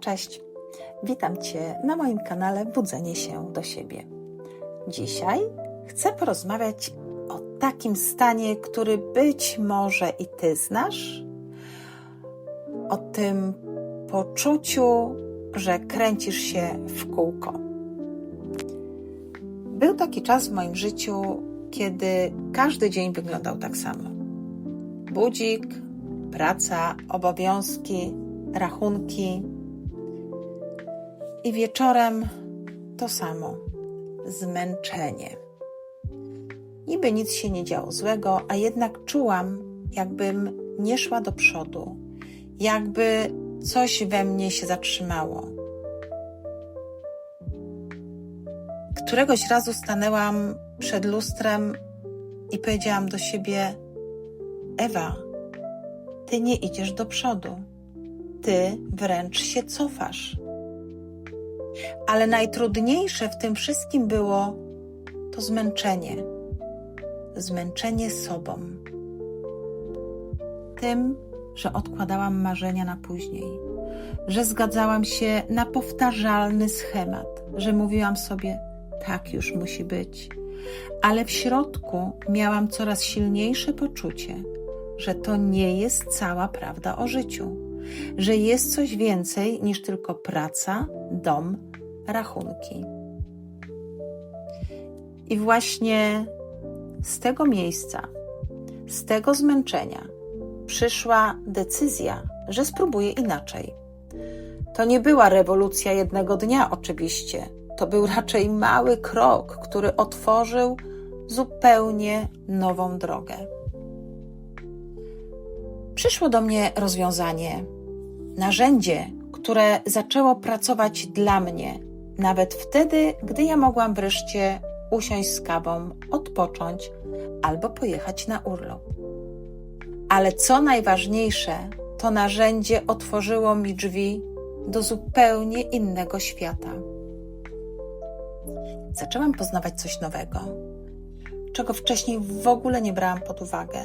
Cześć, witam Cię na moim kanale Budzenie się do siebie. Dzisiaj chcę porozmawiać o takim stanie, który być może i Ty znasz, o tym poczuciu, że kręcisz się w kółko. Był taki czas w moim życiu, kiedy każdy dzień wyglądał tak samo. Budzik, praca, obowiązki, rachunki. I wieczorem to samo zmęczenie. Niby nic się nie działo złego, a jednak czułam, jakbym nie szła do przodu, jakby coś we mnie się zatrzymało. Któregoś razu stanęłam przed lustrem i powiedziałam do siebie: Ewa, ty nie idziesz do przodu, ty wręcz się cofasz. Ale najtrudniejsze w tym wszystkim było to zmęczenie. Zmęczenie sobą. Tym, że odkładałam marzenia na później, że zgadzałam się na powtarzalny schemat, że mówiłam sobie, tak już musi być. Ale w środku miałam coraz silniejsze poczucie, że to nie jest cała prawda o życiu, że jest coś więcej niż tylko praca, dom, rachunki. I właśnie z tego miejsca, z tego zmęczenia przyszła decyzja, że spróbuję inaczej. To nie była rewolucja jednego dnia, oczywiście. To był raczej mały krok, który otworzył zupełnie nową drogę. Przyszło do mnie rozwiązanie, narzędzie, które zaczęło pracować dla mnie, nawet wtedy, gdy ja mogłam wreszcie usiąść z kawą, odpocząć albo pojechać na urlop. Ale co najważniejsze, to narzędzie otworzyło mi drzwi do zupełnie innego świata. Zaczęłam poznawać coś nowego, czego wcześniej w ogóle nie brałam pod uwagę.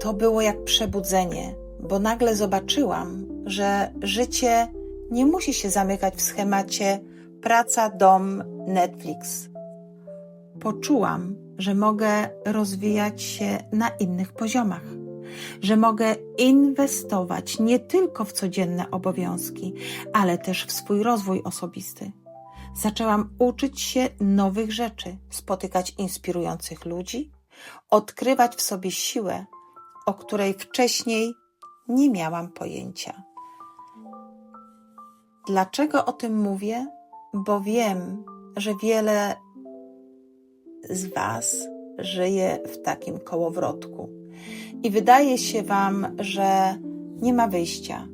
To było jak przebudzenie, bo nagle zobaczyłam, że życie nie musi się zamykać w schemacie praca, dom, Netflix. Poczułam, że mogę rozwijać się na innych poziomach, że mogę inwestować nie tylko w codzienne obowiązki, ale też w swój rozwój osobisty. Zaczęłam uczyć się nowych rzeczy, spotykać inspirujących ludzi, odkrywać w sobie siłę, o której wcześniej nie miałam pojęcia. Dlaczego o tym mówię? Bo wiem, że wiele z Was żyje w takim kołowrotku i wydaje się Wam, że nie ma wyjścia.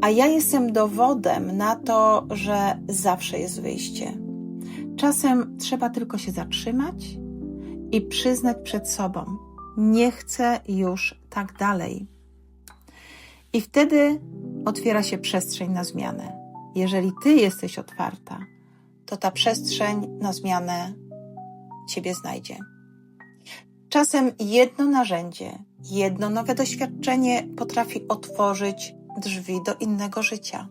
A ja jestem dowodem na to, że zawsze jest wyjście. Czasem trzeba tylko się zatrzymać i przyznać przed sobą: Nie chcę już tak dalej. I wtedy otwiera się przestrzeń na zmianę. Jeżeli ty jesteś otwarta, to ta przestrzeń na zmianę ciebie znajdzie. Czasem jedno narzędzie, jedno nowe doświadczenie potrafi otworzyć drzwi do innego życia.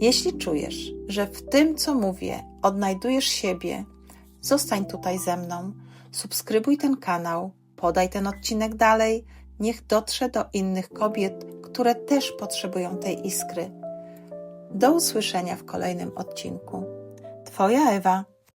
Jeśli czujesz, że w tym, co mówię, odnajdujesz siebie, zostań tutaj ze mną, subskrybuj ten kanał, podaj ten odcinek dalej, niech dotrze do innych kobiet, które też potrzebują tej iskry. Do usłyszenia w kolejnym odcinku. Twoja Ewa.